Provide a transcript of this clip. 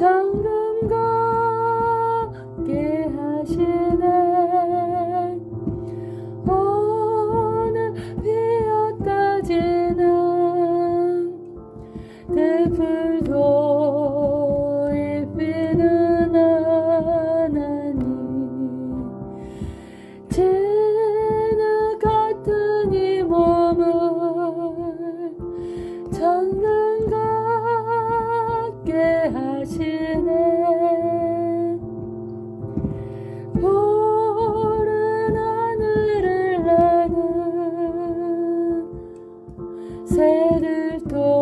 정금 걷게 하시네. 오늘 피었다 지는 대풍 せると